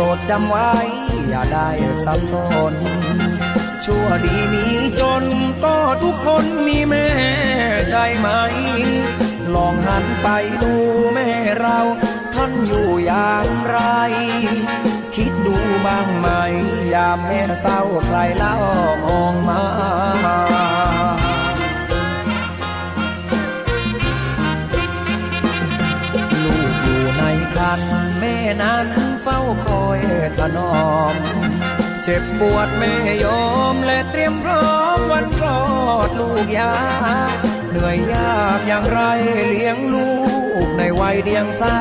รดจำไว้ อย่าได้สับสนชั่วดีมีจนก็ทุกคนมีแม่ใช่ไหม ลองหันไปดูแม่เรา ท่านอยู่อย่างไร คิดดูบ้างไหม ยามแม่เศร้าใครเล่ามองมาลูกอยู่ในคันแม่นั้นเฝ้าค ถนอม เจ็บปวดแม่ยอมและเตรียมพร้อมวันคลอดลูกยา เหนื่อยยากอย่างไรเลี้ยงลูกในวัยเดียงสา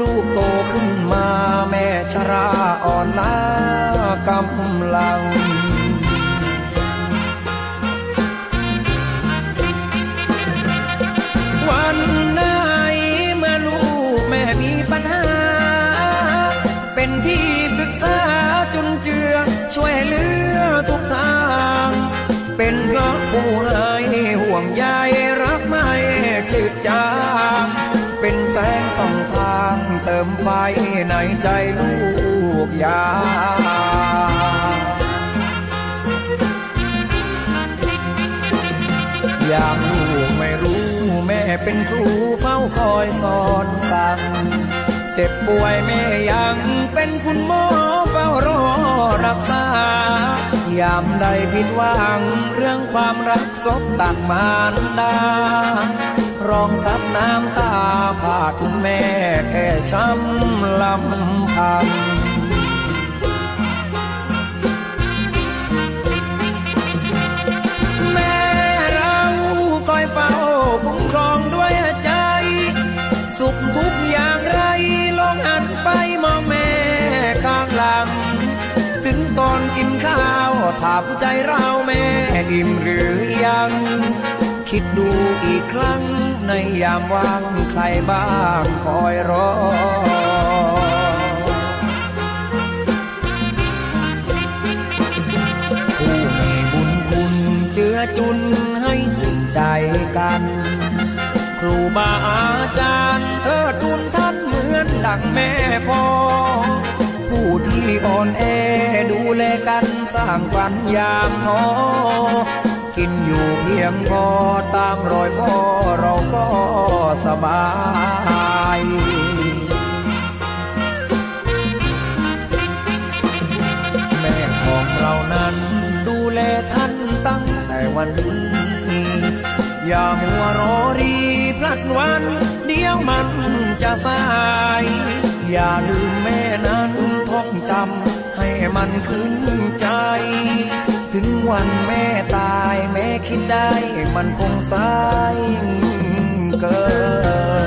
ลูกโตขึ้นมาแม่ชราอ่อนล้ากำลัง เป็นที่ปรึกษาจุนเจือ ช่วยเหลือทุกทาง เป็นเพราะผู้ให้ห่วงใยรักไม่จืดจางเป็นแสงส่องทางเติมไฟในใจลูกยามยามลูกไม่รู้แม่เป็นครูเฝ้าคอยสอนสั่ง เจ็บป่วยแม่ยังเป็นคุณหมอเฝ้ารอรักษายามใดผิดหวังเรื่องความรักศพตักมารดาร้องซับน้ำตาพาทุกแม่แก่ช้ำลำพังแม่เราคอยเฝ้าคุ้มครองด้วยใจ สุขทุกอย่าง ข้าวถามใจเราแม่อิ่มหรือยัง คิดดูอีกครั้งในยามว่างใครบ้างคอยรอผู้มีบุญคุณเจือจุนให้อุ่นใจกัน ครูบาอาจารย์เธอทุนท่านเหมือนดังแม่พ่อ ที่อ่อนแอดูแลกันสร้างฝันยามท้อกินอยู่เพียงพอตามรอยพ่อเราก็สบายแม่ของเรานั้นดูแลท่านตั้งแต่วันนี้อย่ามัวรอรีพลัดวัน เดี๋ยวมันจะสาย อย่าลืมแม่นั้น องจำให้มันขึ้นใจ ถึงวันแม่ตายแม่คิดได้มันคงสายเกิน